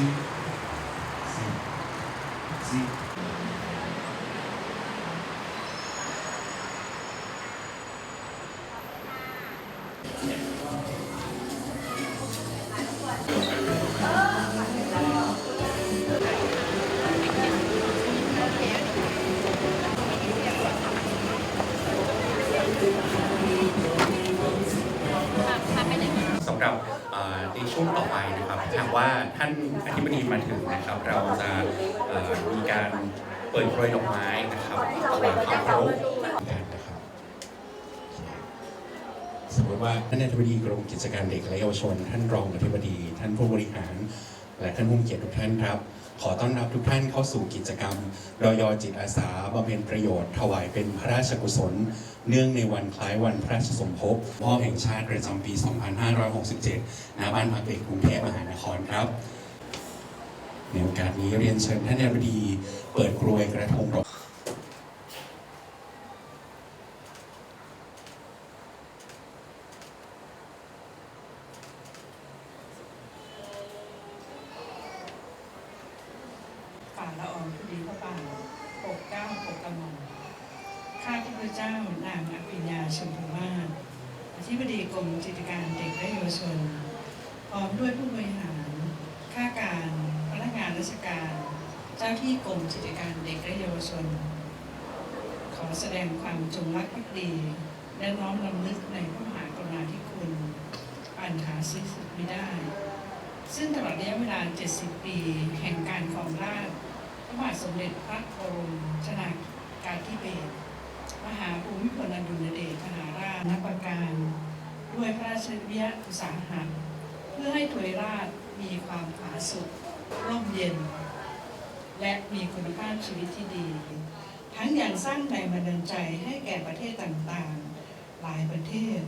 ซีซีซีสำหรับเอ่อ ในช่วงต่อไปนะครับหากว่าท่านอธิบดีมาถึงนะครับ เราจะเอ่อมีการเปิดโปรยดอกไม้นะครับถวายความเคารพกันนะครับสมมติว่าท่านอธิบดีกรมกิจการเด็กและเยาวชน ท่านรองอธิบดี ท่านผู้บริหาร และท่านผู้มีเกียรติทุกท่านครับ ขอต้อนรับทุกท่านเข้าสู่กิจกรรมรอยจิตอาสาบำเพ็ญประโยชน์ ถวายเป็นพระราชกุศล เนื่องในวันคล้ายวันพระราชสมภพพ่อแห่งชาติประจำปี 2567ณบ้านพักเอกกรุงเทพมหานครครับในโอกาสนี้เรียนเชิญท่านอธิบดีเปิดกรวยกระทงดอก ละอองธุลีพระบาทปกเก้าปกกระหม่อมข้าพระเจ้านางอภิญญาชมพูมาศอธิบดีกรมกิจการเด็กและเยาวชน พร้อมด้วยผู้บริหาร ข้าการพนักงานราชการ เจ้าที่กรมกิจการเด็กและเยาวชน ขอแสดงความจงรักภักดี และน้อมรำลึกในพระมหากรุณาธิคุณอันหาซื้อสุดไม่ได้ ซึ่งตลอดระยะเวลา 70 ปี แห่งการครองราชย์พระ บาทสมเด็จพระบรมชนากาธิเบศรมหาภูมิพลอดุลยเดชมหาราชนประการ ด้วยพระราชวิยาอุตสาหะเพื่อให้ถวยราชมีความผาสุกร่มเย็น และมีคุณภาพชีวิตที่ดี ทั้งอย่างสร้างแรงบันดาลใจให้แก่ประเทศต่างๆ หลายประเทศ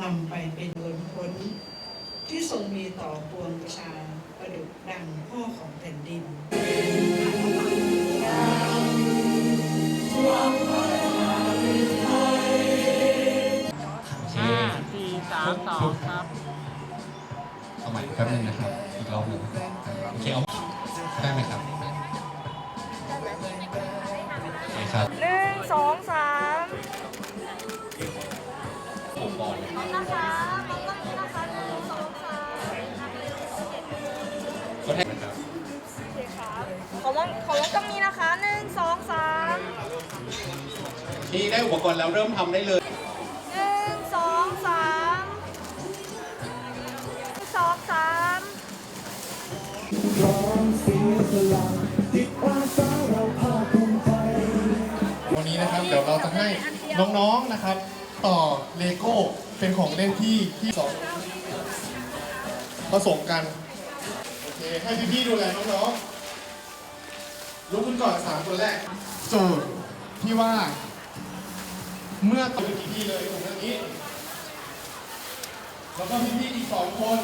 นำไปเป็นล้นพ้นที่ทรงมีต่อปวงประชาประดุจดังพ่อของแผ่นดินามสองครับเอาใหม่แป๊บนึงนะครับ อีกรอบหนึ่งโอเคเอาได้ไหมครับโอเคครับหนึ่งสองสามผมก่อนเลยนะคะมันก็มีนะคะหนึ่งสองสามก็ได้นะครับโอเคครับของมันของมันก็มีนะคะหนึ่งสองสามที่ได้อุปกรณ์แล้วเริ่มทำได้เลย น้องๆนะครับ ต่อเลโก้เป็นของเล่นที่ที่สองผสมกันโอเคให้พี่ๆดูแลน้องๆลุกขึ้นก่อนสามคนแรกโจทย์ที่ว่า เมื่อตัวพี่ๆเลยตรงนี้แล้วก็พี่ๆอีกสองคน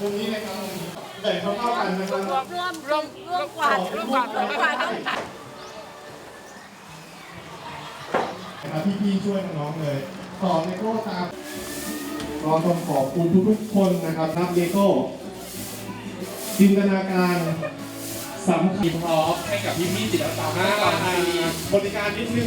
มุมนี้เลยครับมุมนี้แบ่งเท่ากันนะครับร่วมร่วมร่วมร่วมกวาดร่วมกวาดร่วมกวาดต้องตัด ครับพี่ๆช่วยน้องๆเลยต่อเลโก้ตามก็ต้องขอบคุณทุกๆคนนะครับนับเลโก้จินตนาการสำคัญพร้อมให้กับพี่ๆจิตอาสามาบริการนิดนึง